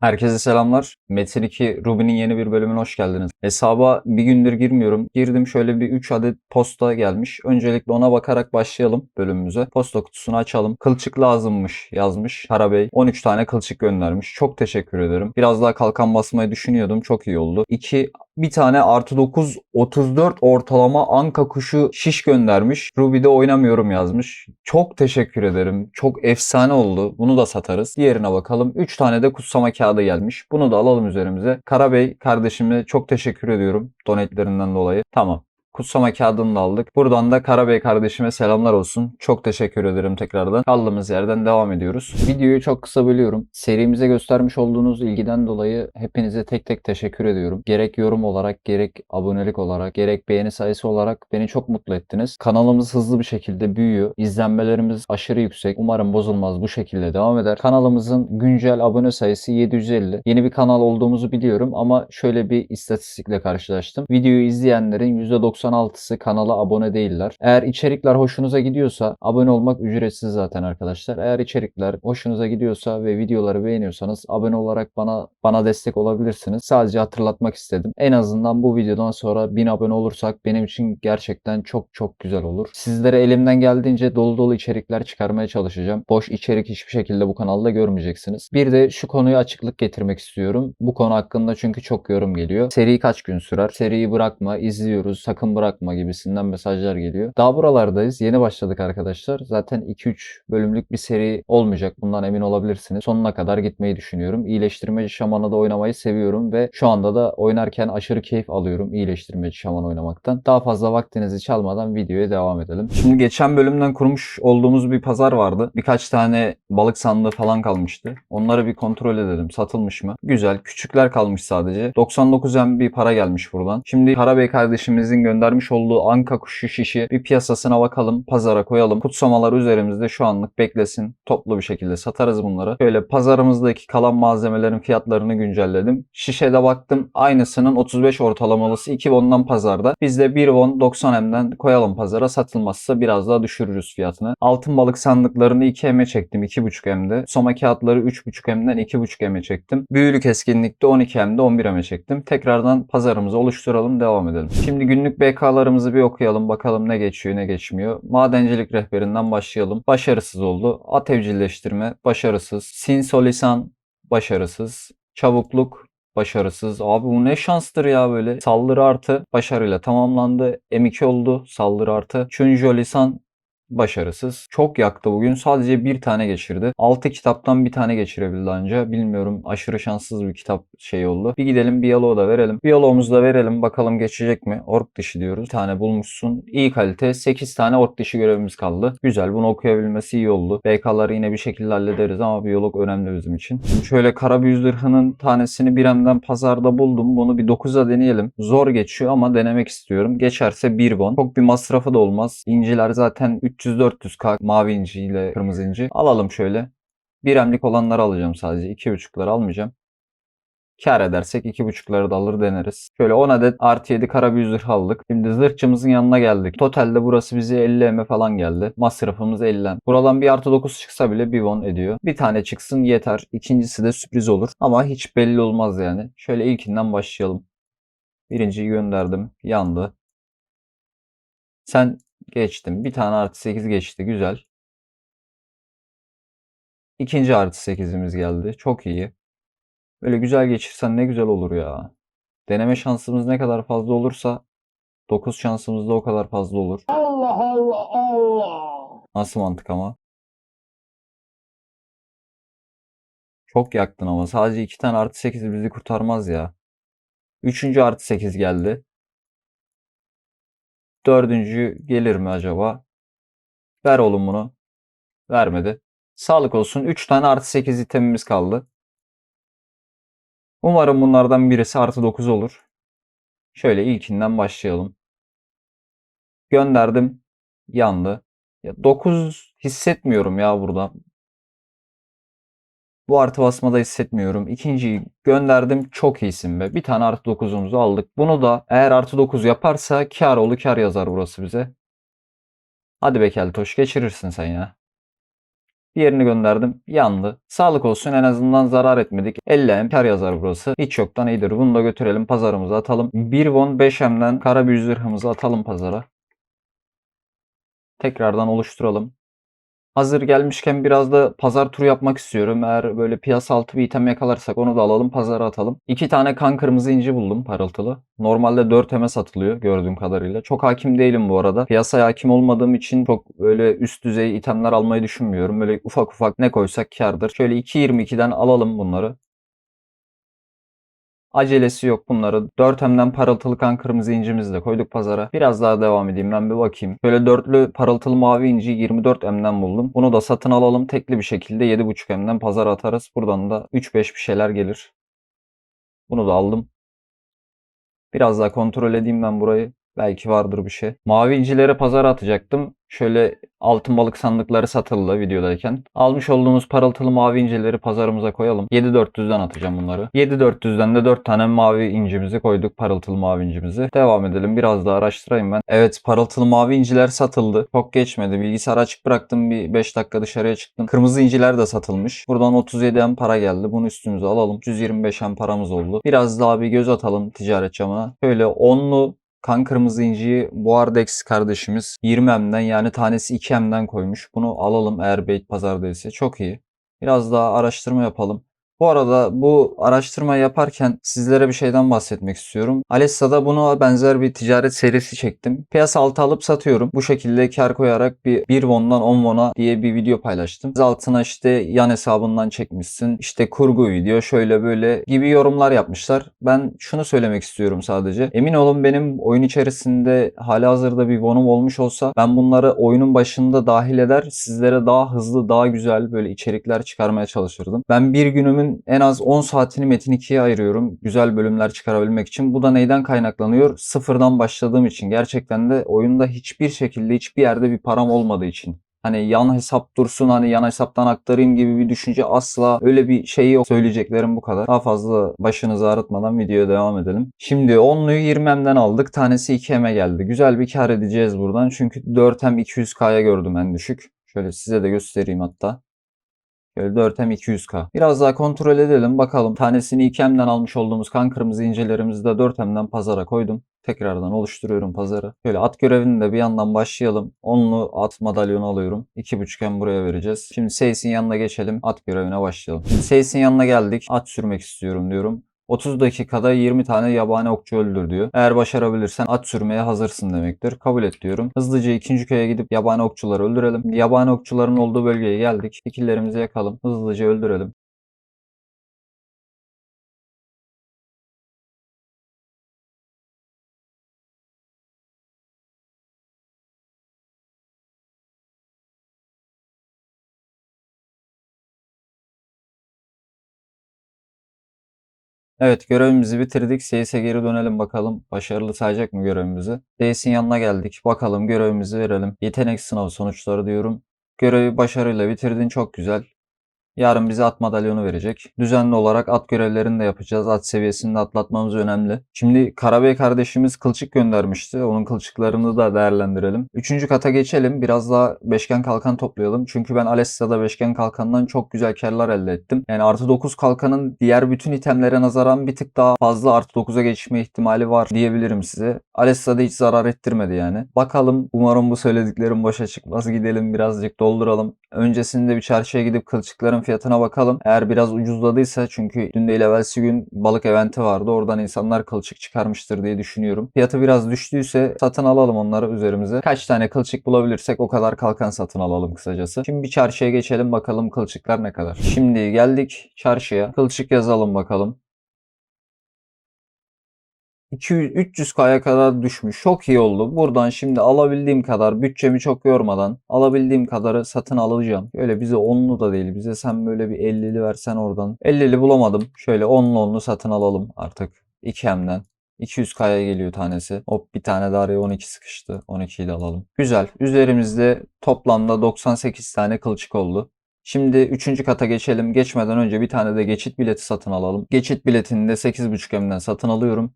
Herkese selamlar. Metin 2 Ruby'nin yeni bir bölümüne hoş geldiniz. Hesaba bir gündür girmiyorum. Girdim şöyle bir 3 adet posta gelmiş. Öncelikle ona bakarak başlayalım bölümümüze. Posta kutusunu açalım. Kılçık lazımmış yazmış. Karabey 13 tane kılçık göndermiş. Çok teşekkür ederim. Biraz daha kalkan basmayı düşünüyordum. Çok iyi oldu. 2 bir tane artı 9 34 ortalama anka kuşu şiş göndermiş. Ruby'de oynamıyorum yazmış. Çok teşekkür ederim. Çok efsane oldu. Bunu da satarız. Diğerine bakalım. 3 tane de kutsama kağıdı gelmiş. Bunu da alalım üzerimize. Karabey kardeşime çok teşekkür ediyorum. Donetlerinden dolayı. Tamam. Kutsama kağıdını da aldık. Buradan da Karabey kardeşime selamlar olsun. Çok teşekkür ederim tekrardan. Kaldığımız yerden devam ediyoruz. Videoyu çok kısa bölüyorum. Serimize göstermiş olduğunuz ilgiden dolayı hepinize tek tek teşekkür ediyorum. Gerek yorum olarak, gerek abonelik olarak, gerek beğeni sayısı olarak beni çok mutlu ettiniz. Kanalımız hızlı bir şekilde büyüyor. İzlenmelerimiz aşırı yüksek. Umarım bozulmaz bu şekilde devam eder. Kanalımızın güncel abone sayısı 750. Yeni bir kanal olduğumuzu biliyorum ama şöyle bir istatistikle karşılaştım. Videoyu izleyenlerin %96'sı kanala abone değiller. Eğer içerikler hoşunuza gidiyorsa abone olmak ücretsiz zaten arkadaşlar. Eğer içerikler hoşunuza gidiyorsa ve videoları beğeniyorsanız abone olarak bana bana destek olabilirsiniz. Sadece hatırlatmak istedim. En azından bu videodan sonra 1000 abone olursak benim için gerçekten çok çok güzel olur. Sizlere elimden geldiğince dolu dolu içerikler çıkarmaya çalışacağım. Boş içerik hiçbir şekilde bu kanalda görmeyeceksiniz. Bir de şu konuya açıklık getirmek istiyorum. Bu konu hakkında çünkü çok yorum geliyor. Seri kaç gün sürer? Seriyi bırakma, izliyoruz, sakın bırakma gibisinden mesajlar geliyor. Daha buralardayız. Yeni başladık arkadaşlar. Zaten 2-3 bölümlük bir seri olmayacak. Bundan emin olabilirsiniz. Sonuna kadar gitmeyi düşünüyorum. İyileştirmeci şamanı da oynamayı seviyorum ve şu anda da oynarken aşırı keyif alıyorum iyileştirmeci şaman oynamaktan. Daha fazla vaktinizi çalmadan videoya devam edelim. Şimdi geçen bölümden kurmuş olduğumuz bir pazar vardı. Birkaç tane balık sandığı falan kalmıştı. Onları bir kontrol edelim. Satılmış mı? Güzel. Küçükler kalmış sadece. 99 M bir para gelmiş buradan. Şimdi Karabey kardeşimizin göndermiş olduğu anka kuşu şişi bir piyasasına bakalım. Pazara koyalım. Kutsamalar üzerimizde şu anlık beklesin. Toplu bir şekilde satarız bunları. Şöyle pazarımızdaki kalan malzemelerin fiyatlarını güncelledim. Şişede baktım. Aynısının 35 ortalamalısı 2 won'dan pazarda. Biz de 1 won 90 M'den koyalım pazara. Satılmazsa biraz daha düşürürüz fiyatını. Altın balık sandıklarını 2 M'e çektim. 2,5 M'de. Soma kağıtları 3,5 M'den 2,5 M'e çektim. Büyülü keskinlikte 12 M'de 11 M'e çektim. Tekrardan pazarımızı oluşturalım. Devam edelim. Şimdi günlük BK'larımızı bir okuyalım. Bakalım ne geçiyor ne geçmiyor. Madencilik rehberinden başlayalım. Başarısız oldu. At evcilleştirme başarısız. Sinsolisan başarısız. Çabukluk başarısız. Abi bu ne şanstır ya böyle. Saldırı artı başarıyla tamamlandı. M2 oldu saldırı artı. Chunjolisan başarısız. Çok yaktı bugün. Sadece bir tane geçirdi. 6 kitaptan bir tane geçirebildi anca. Bilmiyorum aşırı şanssız bir kitap şey oldu. Bir gidelim Biyaloğu da verelim. Biyaloğumuzu da verelim. Bakalım geçecek mi? Ork dişi diyoruz. Bir tane bulmuşsun. İyi kalite. 8 tane ork dişi görevimiz kaldı. Güzel. Bunu okuyabilmesi iyi oldu. BK'ları yine bir şekilde hallederiz ama biyolog önemli bizim için. Şimdi şöyle kara büyü zırhının tanesini biremden pazarda buldum. Bunu bir 9'a deneyelim. Zor geçiyor ama denemek istiyorum. Geçerse 1 bon. Çok bir masrafı da olmaz. İnciler zaten 300-400k mavi inci ile kırmızı inci. Alalım şöyle. Bir emlik olanları alacağım sadece. 2.5'ları almayacağım. Kar edersek 2.5'ları da alır deneriz. Şöyle 10 adet artı 7 kara büyü zırh aldık. Şimdi zırhçımızın yanına geldik. Totalde burası bize 50 eme falan geldi. Masrafımız 50 em. Buradan bir artı 9 çıksa bile bir won ediyor. Bir tane çıksın yeter. İkincisi de sürpriz olur. Ama hiç belli olmaz yani. Şöyle ilkinden başlayalım. Birinciyi gönderdim. Yandı. Sen Geçtim. Bir tane artı 8 geçti. Güzel. İkinci artı 8'imiz geldi. Çok iyi. Böyle güzel geçirsen ne güzel olur ya. Deneme şansımız ne kadar fazla olursa 9 şansımız da o kadar fazla olur. Allah Allah Allah. Nasıl mantık ama? Çok yaktın ama. Sadece 2 tane artı 8 bizi kurtarmaz ya. Üçüncü artı 8 geldi. Dördüncü gelir mi acaba? Ver oğlum bunu. Vermedi. Sağlık olsun. 3 tane artı 8 itemimiz kaldı. Umarım bunlardan birisi artı 9 olur. Şöyle ilkinden başlayalım. Gönderdim. Yandı. Ya 9 hissetmiyorum ya burada. Bu artı basmada hissetmiyorum. İkinciyi gönderdim. Çok iyisin be. Bir tane artı 9'umuzu aldık. Bunu da eğer artı 9 yaparsa kar oğlu kar yazar burası bize. Hadi be Keltoş geçirirsin sen ya. Diğerini gönderdim. Yandı. Sağlık olsun en azından zarar etmedik. 50M kar yazar burası. Hiç yoktan iyidir. Bunu da götürelim pazarımıza atalım. 1 won 5M'den kara büyü zırhımızı atalım pazara. Tekrardan oluşturalım. Hazır gelmişken biraz da pazar turu yapmak istiyorum. Eğer böyle piyasa altı bir item yakalarsak onu da alalım pazara atalım. İki tane kan kırmızı inci buldum parıltılı. Normalde 4 eme satılıyor gördüğüm kadarıyla. Çok hakim değilim bu arada. Piyasaya hakim olmadığım için çok böyle üst düzey itemler almayı düşünmüyorum. Böyle ufak ufak ne koysak kardır. Şöyle 2.22'den alalım bunları. Acelesi yok bunları. 4M'den parıltılı kan kırmızı incimizi de koyduk pazara. Biraz daha devam edeyim ben bir bakayım. Böyle dörtlü parıltılı mavi inci 24M'den buldum. Bunu da satın alalım. Tekli bir şekilde 7.5M'den pazara atarız. Buradan da 3-5 bir şeyler gelir. Bunu da aldım. Biraz daha kontrol edeyim ben burayı. Belki vardır bir şey. Mavi incileri pazara atacaktım. Şöyle altın balık sandıkları satıldı videodayken. Almış olduğumuz parıltılı mavi incileri pazarımıza koyalım. 7400'den atacağım bunları. 7400'den de 4 tane mavi incimizi koyduk. Parıltılı mavi incimizi. Devam edelim. Biraz daha araştırayım ben. Evet parıltılı mavi inciler satıldı. Çok geçmedi. Bilgisayarı açık bıraktım. Bir 5 dakika dışarıya çıktım. Kırmızı inciler de satılmış. Buradan 37 M para geldi. Bunu üstümüze alalım. 125 M paramız oldu. Biraz daha bir göz atalım ticaret camına. Şöyle 10'lu Kan kırmızı inciyi Boardex kardeşimiz 20M'den yani tanesi 2M'den koymuş. Bunu alalım eğer bait pazardaysa. Çok iyi. Biraz daha araştırma yapalım. Bu arada bu araştırma yaparken sizlere bir şeyden bahsetmek istiyorum. Alessa'da buna benzer bir ticaret serisi çektim. Piyasa altı alıp satıyorum. Bu şekilde kar koyarak bir 1 won'dan 10 won'a diye bir video paylaştım. Siz altına işte yan hesabından çekmişsin. İşte kurgu video şöyle böyle gibi yorumlar yapmışlar. Ben şunu söylemek istiyorum sadece. Emin olun benim oyun içerisinde halihazırda bir won'um olmuş olsa ben bunları oyunun başında dahil eder sizlere daha hızlı daha güzel böyle içerikler çıkarmaya çalışırdım. Ben bir günümün en az 10 saatini Metin 2'ye ayırıyorum. Güzel bölümler çıkarabilmek için. Bu da neyden kaynaklanıyor? Sıfırdan başladığım için. Gerçekten de oyunda hiçbir şekilde hiçbir yerde bir param olmadığı için. Hani yan hesap dursun hani yan hesaptan aktarayım gibi bir düşünce asla öyle bir şey yok. Söyleyeceklerim bu kadar. Daha fazla başınızı ağrıtmadan videoya devam edelim. Şimdi 10'luyu 20M'den aldık. Tanesi 2M'e geldi. Güzel bir kar edeceğiz buradan. Çünkü 4M 200K'ya gördüm en düşük. Şöyle size de göstereyim hatta. Şöyle 4M 200K. Biraz daha kontrol edelim bakalım. Tanesini 2M'den almış olduğumuz kan kırmızı incelerimizi de 4M'den pazara koydum. Tekrardan oluşturuyorum pazarı. Şöyle at görevini de bir yandan başlayalım. Onlu at madalyonu alıyorum. 2.5M buraya vereceğiz. Şimdi Seys'in yanına geçelim. At görevine başlayalım. Şimdi Seys'in yanına geldik. At sürmek istiyorum diyorum. 30 dakikada 20 tane yabani okçu öldür diyor. Eğer başarabilirsen at sürmeye hazırsın demektir. Kabul et diyorum. Hızlıca ikinci köye gidip yabani okçuları öldürelim. Yabani okçuların olduğu bölgeye geldik. Fikirlerimizi yakalım. Hızlıca öldürelim. Evet görevimizi bitirdik. Seyis'e geri dönelim bakalım. Başarılı sayacak mı görevimizi? Seyis'in yanına geldik. Bakalım görevimizi verelim. Yetenek sınavı sonuçları diyorum. Görevi başarıyla bitirdin çok güzel. Yarın bize at madalyonu verecek. Düzenli olarak at görevlerini de yapacağız. At seviyesini de atlatmamız önemli. Şimdi Karabey kardeşimiz kılçık göndermişti. Onun kılçıklarını da değerlendirelim. Üçüncü kata geçelim. Biraz daha beşgen kalkan toplayalım. Çünkü ben Alessa'da beşgen kalkandan çok güzel karlar elde ettim. Yani artı 9 kalkanın diğer bütün itemlere nazaran bir tık daha fazla artı 9'a geçme ihtimali var diyebilirim size. Alessa'da hiç zarar ettirmedi yani. Bakalım umarım bu söylediklerim boşa çıkmaz. Gidelim birazcık dolduralım. Öncesinde bir çarşıya gidip kılçıkların fiyatına bakalım. Eğer biraz ucuzladıysa çünkü dün değil evvelsi gün balık eventi vardı. Oradan insanlar kılçık çıkarmıştır diye düşünüyorum. Fiyatı biraz düştüyse satın alalım onları üzerimize. Kaç tane kılçık bulabilirsek o kadar kalkan satın alalım kısacası. Şimdi bir çarşıya geçelim bakalım kılçıklar ne kadar. Şimdi geldik çarşıya. Kılçık yazalım bakalım. 200 300K'ya kadar düşmüş. Çok iyi oldu. Buradan şimdi alabildiğim kadar bütçemi çok yormadan alabildiğim kadarı satın alacağım. Öyle bize 10'lu da değil. Bize sen böyle bir 50'li versen oradan. 50'li bulamadım. Şöyle 10'lu 10'lu satın alalım artık. 2M'den. 200K'ya geliyor tanesi. Hop bir tane de araya 12 sıkıştı. 12'yi de alalım. Güzel. Üzerimizde toplamda 98 tane kılçık oldu. Şimdi 3. kata geçelim. Geçmeden önce bir tane de geçit bileti satın alalım. Geçit biletini de 8.5M'den satın alıyorum.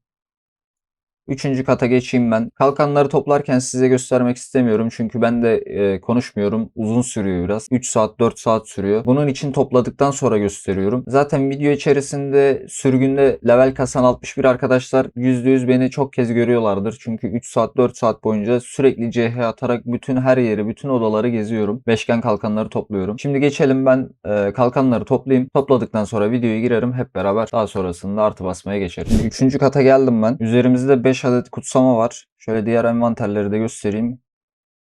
Üçüncü kata geçeyim ben. Kalkanları toplarken size göstermek istemiyorum. Çünkü ben de e, konuşmuyorum. Uzun sürüyor biraz. 3 saat 4 saat sürüyor. Bunun için topladıktan sonra gösteriyorum. Zaten video içerisinde sürgünde level kasan 61 arkadaşlar %100 beni çok kez görüyorlardır. Çünkü 3 saat 4 saat boyunca sürekli CH atarak bütün her yeri, bütün odaları geziyorum. Beşgen kalkanları topluyorum. Şimdi geçelim ben e, kalkanları toplayayım. Topladıktan sonra videoya girerim hep beraber. Daha sonrasında artı basmaya geçerim. Şimdi 3. kata geldim ben. Üzerimizde 5 adet kutsama var. Şöyle diğer envanterleri de göstereyim.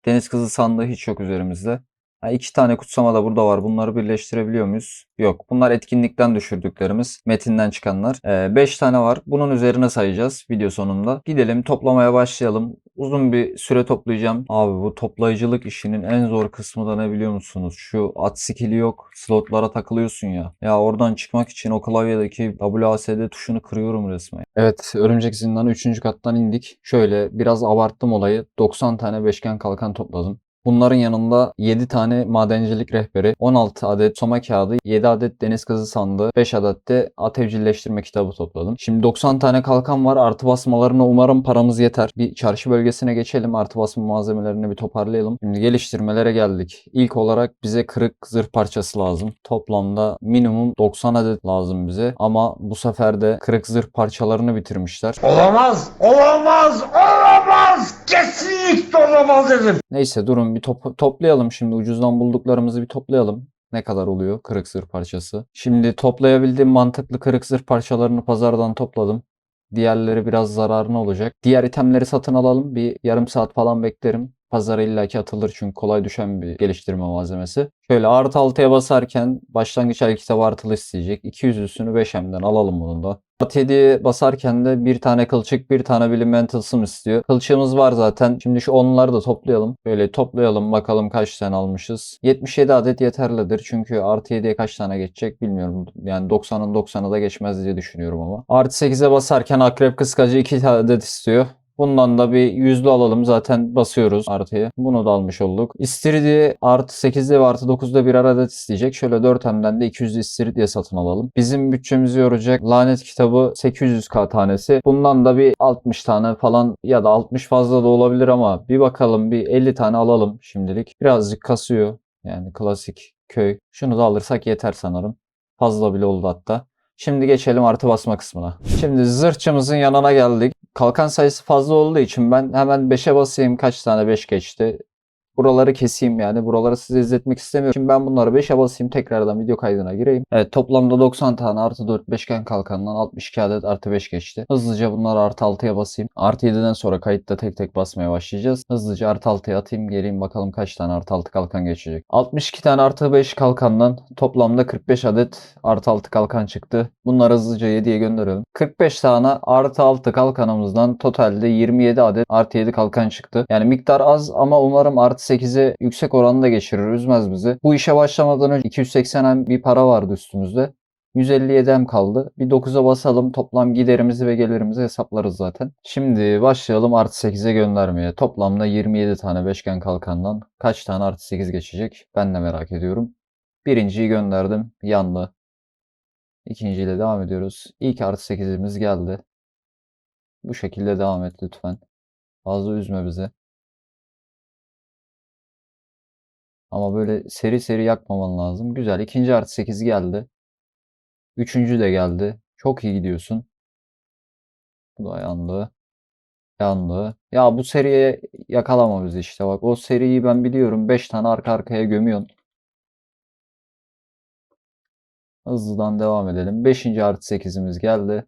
Deniz kızı sandığı hiç yok üzerimizde. Ha, iki tane kutsama da burada var. Bunları birleştirebiliyor muyuz? Yok. Bunlar etkinlikten düşürdüklerimiz. Metinden çıkanlar. 5 tane var. Bunun üzerine sayacağız video sonunda. Gidelim toplamaya başlayalım. Uzun bir süre toplayacağım. Abi bu toplayıcılık işinin en zor kısmı da ne biliyor musunuz? Şu at skill'i yok. Slotlara takılıyorsun ya. Ya oradan çıkmak için o klavyedeki WASD tuşunu kırıyorum resmen. Evet, Örümcek Zindanı 3. kattan indik. Şöyle biraz abarttım olayı. 90 tane beşgen kalkan topladım. Bunların yanında 7 tane madencilik rehberi, 16 adet soma kağıdı, 7 adet deniz kızı sandığı, 5 adet de at evcilleştirme kitabı topladım. Şimdi 90 tane kalkan var. Artı basmalarına umarım paramız yeter. Bir çarşı bölgesine geçelim. Artı basma malzemelerini bir toparlayalım. Şimdi geliştirmelere geldik. İlk olarak bize kırık zırh parçası lazım. Toplamda minimum 90 adet lazım bize. Ama bu sefer de kırık zırh parçalarını bitirmişler. Olamaz, olamaz, olamaz. Kesinlikle olamaz dedim. Neyse durun bir top- toplayalım şimdi ucuzdan bulduklarımızı bir toplayalım. Ne kadar oluyor kırık zırh parçası? Şimdi toplayabildiğim mantıklı kırık zırh parçalarını pazardan topladım. Diğerleri biraz zararına olacak. Diğer itemleri satın alalım. Bir yarım saat falan beklerim. Pazara illaki atılır çünkü kolay düşen bir geliştirme malzemesi. Şöyle artı 6'ya basarken başlangıç el kitabı artılı isteyecek. 200 üstünü 5M'den alalım bunu da. Artı 7'ye basarken de bir tane kılçık bir tane tılsım istiyor. Kılçığımız var zaten. Şimdi şu onları da toplayalım. Böyle toplayalım bakalım kaç tane almışız. 77 adet yeterlidir. Çünkü artı 7'ye kaç tane geçecek bilmiyorum. Yani 90'ın 90'ı da geçmez diye düşünüyorum ama. Artı 8'e basarken akrep kıskacı 2 adet istiyor. Bundan da bir yüzlü alalım. Zaten basıyoruz artıya. Bunu da almış olduk. İstiridye artı 8'de ve artı 9'da bir adet isteyecek. Şöyle 4 hemden de 200 istiridye satın alalım. Bizim bütçemizi yoracak lanet kitabı 800k tanesi. Bundan da bir 60 tane falan ya da 60 fazla da olabilir ama bir bakalım bir 50 tane alalım şimdilik. Birazcık kasıyor. Yani klasik köy. Şunu da alırsak yeter sanırım. Fazla bile oldu hatta. Şimdi geçelim artı basma kısmına. Şimdi zırhçımızın yanına geldik. Kalkan sayısı fazla olduğu için ben hemen 5'e basayım. Kaç tane 5 geçti? Buraları keseyim yani. Buraları size izletmek istemiyorum. Şimdi ben bunları 5'e basayım. Tekrardan video kaydına gireyim. Evet toplamda 90 tane artı 4 beşgen kalkandan 62 adet artı 5 geçti. Hızlıca bunları artı 6'ya basayım. Artı 7'den sonra kayıtta tek tek basmaya başlayacağız. Hızlıca artı 6'ya atayım. Geleyim bakalım kaç tane artı 6 kalkan geçecek. 62 tane artı 5 kalkandan toplamda 45 adet artı 6 kalkan çıktı. Bunları hızlıca 7'ye gönderelim. 45 tane artı 6 kalkanımızdan totalde 27 adet artı 7 kalkan çıktı. Yani miktar az ama umarım artı 8'e yüksek oranda geçirir. Üzmez bizi. Bu işe başlamadan önce 280 hem bir para vardı üstümüzde. 157 hem kaldı. Bir 9'a basalım. Toplam giderimizi ve gelirimizi hesaplarız zaten. Şimdi başlayalım artı 8'e göndermeye. Toplamda 27 tane beşgen kalkandan kaç tane artı 8 geçecek? Ben de merak ediyorum. Birinciyi gönderdim. Yandı. İkinciyle devam ediyoruz. İlk artı 8'imiz geldi. Bu şekilde devam et lütfen. Fazla üzme bizi. Ama böyle seri seri yakmaman lazım. Güzel. İkinci artı 8 geldi. Üçüncü de geldi. Çok iyi gidiyorsun. Bu da yandı. Yandı. Ya bu seriye yakalama bizi işte bak. O seriyi ben biliyorum. 5 tane arka arkaya gömüyorsun. Hızlıdan devam edelim. 5. artı 8'imiz geldi.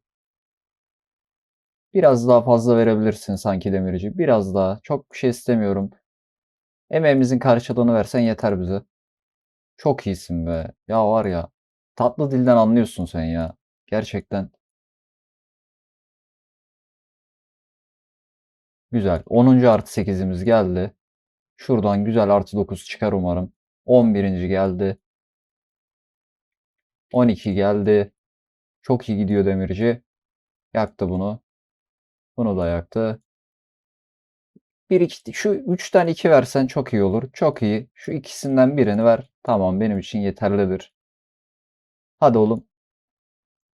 Biraz daha fazla verebilirsin sanki demirci. Biraz daha. Çok bir şey istemiyorum. Emeğimizin karşılığını versen yeter bize. Çok iyisin be. Ya var ya. Tatlı dilden anlıyorsun sen ya. Gerçekten. Güzel. 10. artı 8'imiz geldi. Şuradan güzel artı 9 çıkar umarım. 11. geldi. 12 geldi. Çok iyi gidiyor demirci. Yaktı bunu. Bunu da yaktı. Bir iki, şu 3'ten 2 versen çok iyi olur. Çok iyi. Şu ikisinden birini ver. Tamam benim için yeterlidir. Hadi oğlum.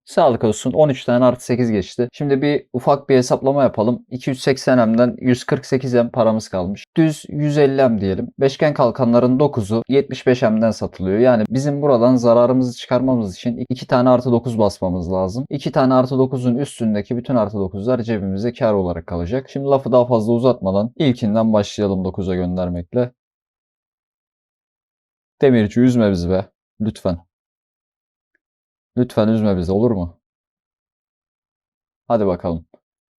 Sağlık olsun 13 tane artı 8 geçti. Şimdi bir ufak bir hesaplama yapalım. 280M'den 148M paramız kalmış. Düz 150M diyelim. Beşgen kalkanların 9'u 75M'den satılıyor. Yani bizim buradan zararımızı çıkarmamız için 2 tane artı 9 basmamız lazım. 2 tane artı 9'un üstündeki bütün artı 9'lar cebimize kar olarak kalacak. Şimdi lafı daha fazla uzatmadan ilkinden başlayalım 9'a göndermekle. Demirci üzme bizi be. Lütfen. Lütfen üzme bizi olur mu? Hadi bakalım.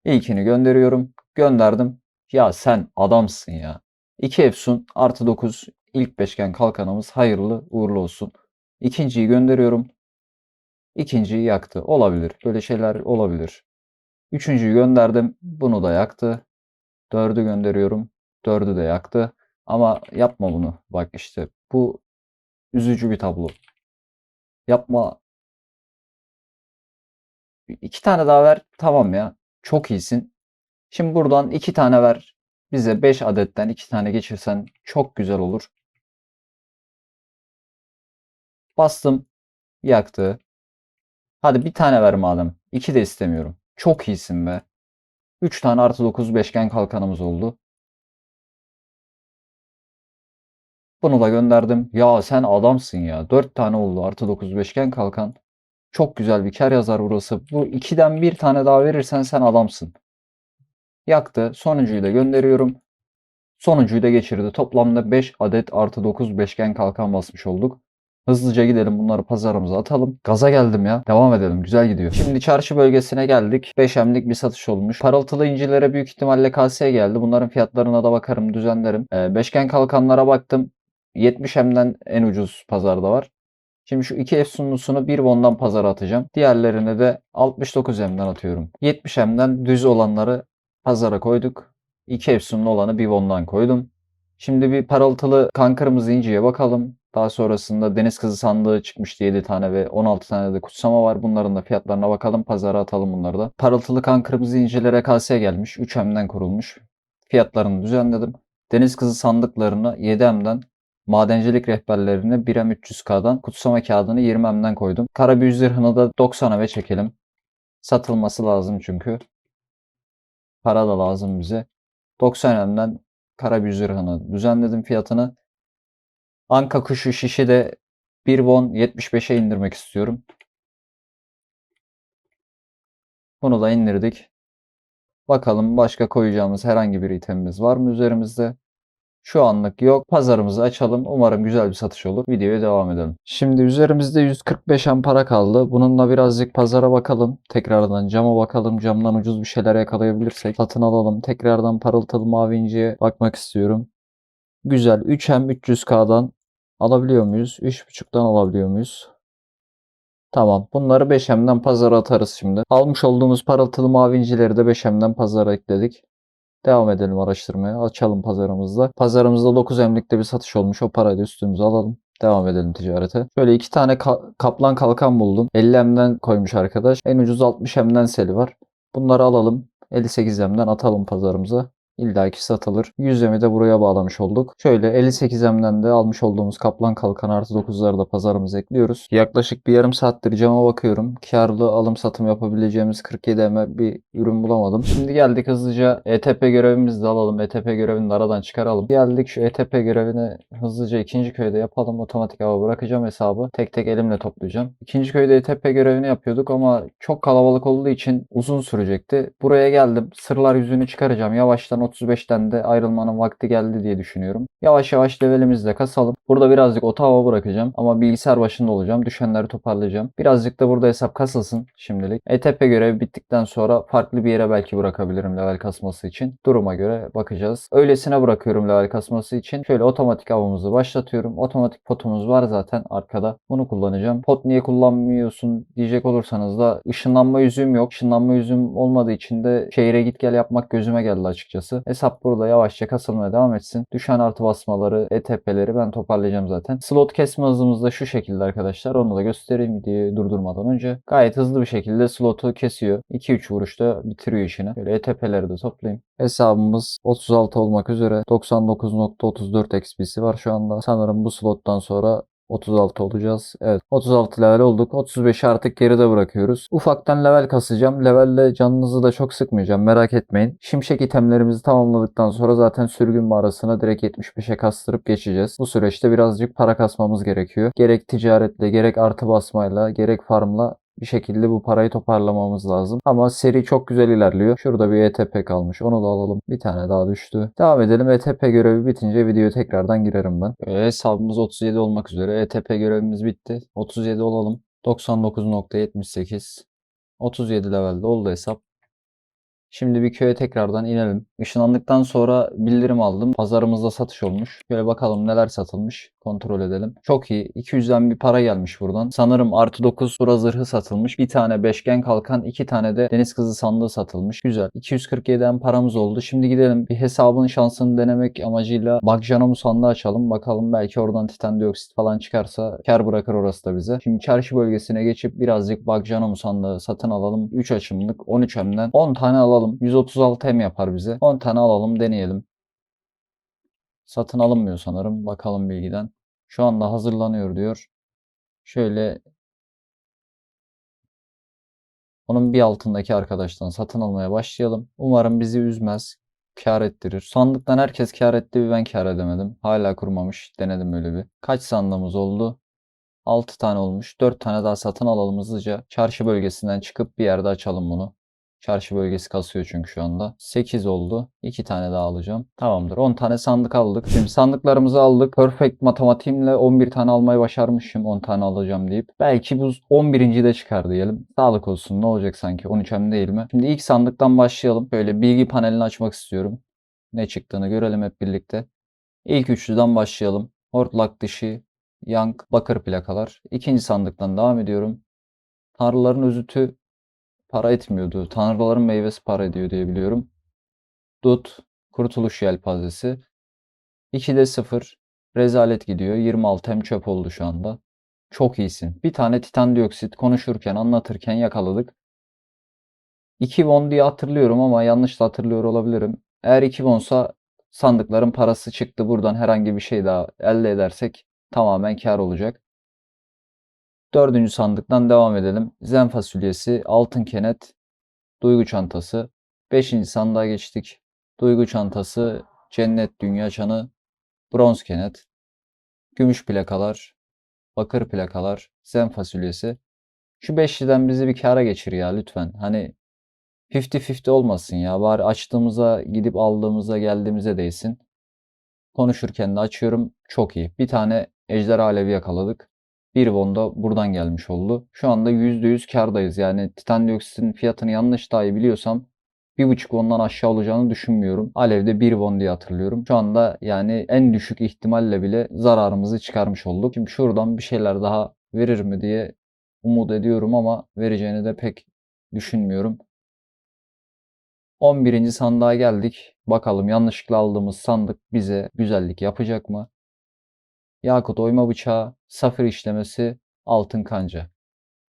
İlkini gönderiyorum. Gönderdim. Ya sen adamsın ya. 2 Efsun artı 9 ilk beşgen kalkanımız hayırlı uğurlu olsun. İkinciyi gönderiyorum. İkinciyi yaktı. Olabilir. Böyle şeyler olabilir. Üçüncüyü gönderdim. Bunu da yaktı. Dördü gönderiyorum. Dördü de yaktı. Ama yapma bunu. Bak işte bu üzücü bir tablo. Yapma. İki tane daha ver. Tamam ya. Çok iyisin. Şimdi buradan iki tane ver. Bize 5 adetten iki tane geçirsen çok güzel olur. Bastım. Yaktı. Hadi bir tane ver madem. İki de istemiyorum. Çok iyisin be. 3 tane artı 9 beşgen kalkanımız oldu. Bunu da gönderdim. Ya sen adamsın ya. 4 tane oldu artı 9 beşgen kalkan. Çok güzel bir kar yazar burası. Bu ikiden bir tane daha verirsen sen adamsın. Yaktı. Sonuncuyu da gönderiyorum. Sonuncuyu da geçirdi. Toplamda 5 adet artı 9 beşgen kalkan basmış olduk. Hızlıca gidelim bunları pazarımıza atalım. Gaza geldim ya. Devam edelim. Güzel gidiyor. Şimdi çarşı bölgesine geldik. 5M'lik bir satış olmuş. Parıltılı incilere büyük ihtimalle KS geldi. Bunların fiyatlarına da bakarım, düzenlerim. Ee, beşgen kalkanlara baktım. 70M'den en ucuz pazarda var. Şimdi şu iki efsunlusunu bir bondan pazara atacağım. Diğerlerini de 69M'den atıyorum. 70M'den düz olanları pazara koyduk. 2 efsunlu olanı bir bondan koydum. Şimdi bir parıltılı kan kırmızı inciye bakalım. Daha sonrasında deniz kızı sandığı çıkmıştı 7 tane ve 16 tane de kutsama var. Bunların da fiyatlarına bakalım. Pazara atalım bunları da. Parıltılı kan kırmızı incilere KS gelmiş. 3M'den kurulmuş. Fiyatlarını düzenledim. Deniz kızı sandıklarını 7M'den Madencilik rehberlerini 1M 300K'dan, kutsama kağıdını 20M'den koydum. Kara büyü zırhını da 90'a ve çekelim. Satılması lazım çünkü. Para da lazım bize. 90M'den kara büyü zırhını düzenledim fiyatını. Anka kuşu şişi de 1 won 75'e indirmek istiyorum. Bunu da indirdik. Bakalım başka koyacağımız herhangi bir itemimiz var mı üzerimizde? Şu anlık yok. Pazarımızı açalım. Umarım güzel bir satış olur. Videoya devam edelim. Şimdi üzerimizde 145 an para kaldı. Bununla birazcık pazara bakalım. Tekrardan cama bakalım. Camdan ucuz bir şeyler yakalayabilirsek satın alalım. Tekrardan parıltılı mavi inciye bakmak istiyorum. Güzel. 3M 300K'dan alabiliyor muyuz? 3.5'tan alabiliyor muyuz? Tamam. Bunları 5M'den pazara atarız şimdi. Almış olduğumuz parıltılı mavi incileri de 5M'den pazara ekledik. Devam edelim araştırmaya. Açalım pazarımızda. Pazarımızda 9 emlikte bir satış olmuş. O parayı da üstümüze alalım. Devam edelim ticarete. Şöyle iki tane ka- kaplan kalkan buldum. 50 emden koymuş arkadaş. En ucuz 60 emden seli var. Bunları alalım. 58 emden atalım pazarımıza. İlla ki satılır. 100 emi de buraya bağlamış olduk. Şöyle 58 emden de almış olduğumuz kaplan kalkan artı 9'ları da pazarımıza ekliyoruz. Yaklaşık bir yarım saattir cama bakıyorum. Karlı alım satım yapabileceğimiz 47 eme bir ürün bulamadım. Şimdi geldik hızlıca ETP görevimizi de alalım. ETP görevini aradan çıkaralım. Geldik şu ETP görevini hızlıca ikinci köyde yapalım. Otomatik hava bırakacağım hesabı. Tek tek elimle toplayacağım. İkinci köyde ETP görevini yapıyorduk ama çok kalabalık olduğu için uzun sürecekti. Buraya geldim. Sırlar yüzünü çıkaracağım. Yavaştan 35'ten de ayrılmanın vakti geldi diye düşünüyorum. Yavaş yavaş levelimizde kasalım. Burada birazcık ota hava bırakacağım ama bilgisayar başında olacağım. Düşenleri toparlayacağım. Birazcık da burada hesap kasılsın şimdilik. ETP görevi bittikten sonra farklı bir yere belki bırakabilirim level kasması için. Duruma göre bakacağız. Öylesine bırakıyorum level kasması için. Şöyle otomatik havamızı başlatıyorum. Otomatik potumuz var zaten arkada. Bunu kullanacağım. Pot niye kullanmıyorsun diyecek olursanız da ışınlanma yüzüğüm yok. Işınlanma yüzüğüm olmadığı için de şehire git gel yapmak gözüme geldi açıkçası. Hesap burada yavaşça kasılmaya devam etsin. Düşen artı basmaları, ETP'leri ben toparlayacağım zaten. Slot kesme hızımız da şu şekilde arkadaşlar. Onu da göstereyim videoyu durdurmadan önce. Gayet hızlı bir şekilde slotu kesiyor. 2-3 vuruşta bitiriyor işini. Böyle ETP'leri de toplayayım. Hesabımız 36 olmak üzere 99.34 XP'si var şu anda. Sanırım bu slottan sonra 36 olacağız. Evet 36 level olduk. 35'i artık geride bırakıyoruz. Ufaktan level kasacağım. Levelle canınızı da çok sıkmayacağım. Merak etmeyin. Şimşek itemlerimizi tamamladıktan sonra zaten sürgün mağarasına direkt 75'e kastırıp geçeceğiz. Bu süreçte birazcık para kasmamız gerekiyor. Gerek ticaretle, gerek artı basmayla, gerek farmla bir şekilde bu parayı toparlamamız lazım. Ama seri çok güzel ilerliyor. Şurada bir ETP kalmış. Onu da alalım. Bir tane daha düştü. Devam edelim. ETP görevi bitince videoya tekrardan girerim ben. Ee, hesabımız 37 olmak üzere. ETP görevimiz bitti. 37 olalım. 99.78 37 levelde oldu hesap. Şimdi bir köye tekrardan inelim. Işınlandıktan sonra bildirim aldım. Pazarımızda satış olmuş. Şöyle bakalım neler satılmış. Kontrol edelim. Çok iyi. 200'den bir para gelmiş buradan. Sanırım artı 9 sura zırhı satılmış. Bir tane beşgen kalkan, iki tane de deniz kızı sandığı satılmış. Güzel. 247'den paramız oldu. Şimdi gidelim bir hesabın şansını denemek amacıyla Bagjanum sandığı açalım. Bakalım belki oradan titan dioksit falan çıkarsa kar bırakır orası da bize. Şimdi çarşı bölgesine geçip birazcık Bagjanum sandığı satın alalım. 3 açımlık 13 hemden 10 tane alalım. 136 hem yapar bize. 10 tane alalım deneyelim. Satın alınmıyor sanırım. Bakalım bilgiden. Şu anda hazırlanıyor diyor. Şöyle onun bir altındaki arkadaştan satın almaya başlayalım. Umarım bizi üzmez. Kar ettirir. Sandıktan herkes kar etti ben kar edemedim. Hala kurmamış. Denedim öyle bir. Kaç sandığımız oldu? 6 tane olmuş. 4 tane daha satın alalım hızlıca. Çarşı bölgesinden çıkıp bir yerde açalım bunu. Çarşı bölgesi kasıyor çünkü şu anda. 8 oldu. 2 tane daha alacağım. Tamamdır. 10 tane sandık aldık. Şimdi sandıklarımızı aldık. Perfect matematiğimle 11 tane almayı başarmışım. 10 tane alacağım deyip. Belki bu 11. de çıkar diyelim. Sağlık olsun. Ne olacak sanki? 13 hem değil mi? Şimdi ilk sandıktan başlayalım. Böyle bilgi panelini açmak istiyorum. Ne çıktığını görelim hep birlikte. İlk üçlüden başlayalım. Hortlak dişi, Young, bakır plakalar. İkinci sandıktan devam ediyorum. Tanrıların özütü para etmiyordu. Tanrıların meyvesi para ediyor diye biliyorum. Dut, kurtuluş yelpazesi. 2'de 0. Rezalet gidiyor. 26 hem çöp oldu şu anda. Çok iyisin. Bir tane titan dioksit konuşurken, anlatırken yakaladık. 2 won diye hatırlıyorum ama yanlış da hatırlıyor olabilirim. Eğer 2 wonsa sandıkların parası çıktı. Buradan herhangi bir şey daha elde edersek tamamen kar olacak. Dördüncü sandıktan devam edelim. Zen fasulyesi, altın kenet, duygu çantası. Beşinci sandığa geçtik. Duygu çantası, cennet dünya çanı, bronz kenet, gümüş plakalar, bakır plakalar, zen fasulyesi. Şu beşliden bizi bir kâra geçir ya lütfen. Hani 50-50 olmasın ya. Bari açtığımıza gidip aldığımıza geldiğimize değsin. Konuşurken de açıyorum. Çok iyi. Bir tane ejder alevi yakaladık. Bir won da buradan gelmiş oldu. Şu anda %100 kardayız. Yani titan dioksitin fiyatını yanlış dahi biliyorsam 1.5 won'dan aşağı olacağını düşünmüyorum. Alev'de 1 won diye hatırlıyorum. Şu anda yani en düşük ihtimalle bile zararımızı çıkarmış olduk. Şimdi şuradan bir şeyler daha verir mi diye umut ediyorum ama vereceğini de pek düşünmüyorum. 11. sandığa geldik. Bakalım yanlışlıkla aldığımız sandık bize güzellik yapacak mı? Yakut oyma bıçağı, safir işlemesi, altın kanca.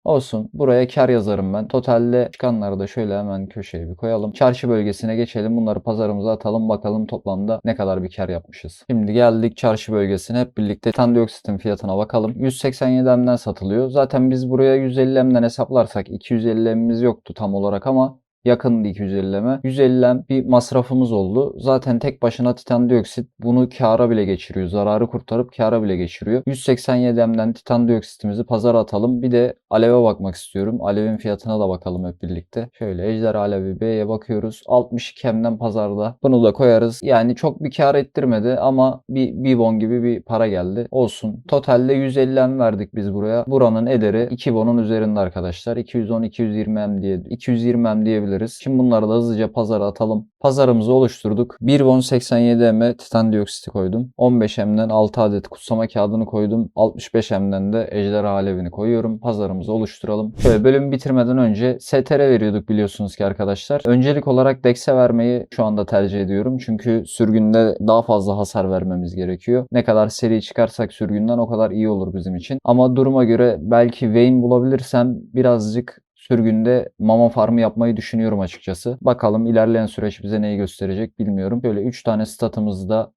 Olsun. Buraya kar yazarım ben. Totalde çıkanları da şöyle hemen köşeye bir koyalım. Çarşı bölgesine geçelim. Bunları pazarımıza atalım. Bakalım toplamda ne kadar bir kar yapmışız. Şimdi geldik çarşı bölgesine. Hep birlikte titan dioksitin fiyatına bakalım. 187 M'den satılıyor. Zaten biz buraya 150 M'den hesaplarsak 250 M'imiz yoktu tam olarak ama yakındı 250'leme. 150'lem bir masrafımız oldu. Zaten tek başına titan dioksit bunu kâra bile geçiriyor. Zararı kurtarıp kâra bile geçiriyor. 187M'den titan dioksitimizi pazara atalım. Bir de aleve bakmak istiyorum. Alevin fiyatına da bakalım hep birlikte. Şöyle ejder alevi B'ye bakıyoruz. 62 M'den pazarda. Bunu da koyarız. Yani çok bir kar ettirmedi ama bir won gibi bir para geldi. Olsun. Totalde 150 M verdik biz buraya. Buranın ederi 2 won'un üzerinde arkadaşlar. 210 220 M diye 220 M diyebiliriz diyebiliriz. Şimdi bunları da hızlıca pazara atalım. Pazarımızı oluşturduk. 1 won 87 m titan dioksiti koydum. 15 m'den 6 adet kutsama kağıdını koydum. 65 m'den de ejderha alevini koyuyorum. Pazarımızı oluşturalım. Şöyle bölümü bitirmeden önce STR veriyorduk biliyorsunuz ki arkadaşlar. Öncelik olarak DEX'e vermeyi şu anda tercih ediyorum. Çünkü sürgünde daha fazla hasar vermemiz gerekiyor. Ne kadar seri çıkarsak sürgünden o kadar iyi olur bizim için. Ama duruma göre belki Vayne bulabilirsem birazcık sürgünde mama farmı yapmayı düşünüyorum açıkçası. Bakalım ilerleyen süreç bize neyi gösterecek bilmiyorum. Böyle 3 tane statımızı da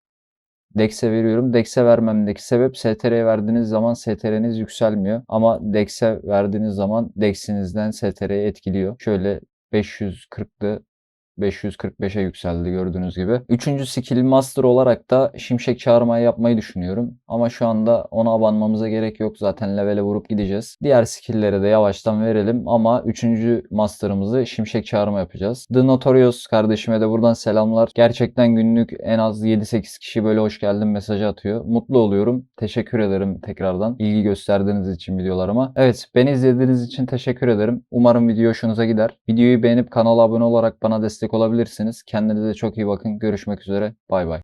Dex'e veriyorum. Dex'e vermemdeki sebep STR'ye verdiğiniz zaman STR'niz yükselmiyor. Ama Dex'e verdiğiniz zaman Dex'inizden STR'ye etkiliyor. Şöyle 540'lı 545'e yükseldi gördüğünüz gibi. Üçüncü skill master olarak da şimşek çağırmayı yapmayı düşünüyorum. Ama şu anda ona abanmamıza gerek yok. Zaten levele vurup gideceğiz. Diğer skill'lere de yavaştan verelim. Ama üçüncü master'ımızı şimşek çağırma yapacağız. The Notorious kardeşime de buradan selamlar. Gerçekten günlük en az 7-8 kişi böyle hoş geldin mesajı atıyor. Mutlu oluyorum. Teşekkür ederim tekrardan. ilgi gösterdiğiniz için videolarıma. Evet beni izlediğiniz için teşekkür ederim. Umarım video hoşunuza gider. Videoyu beğenip kanala abone olarak bana destek olabilirsiniz. Kendinize çok iyi bakın. Görüşmek üzere. Bay bay.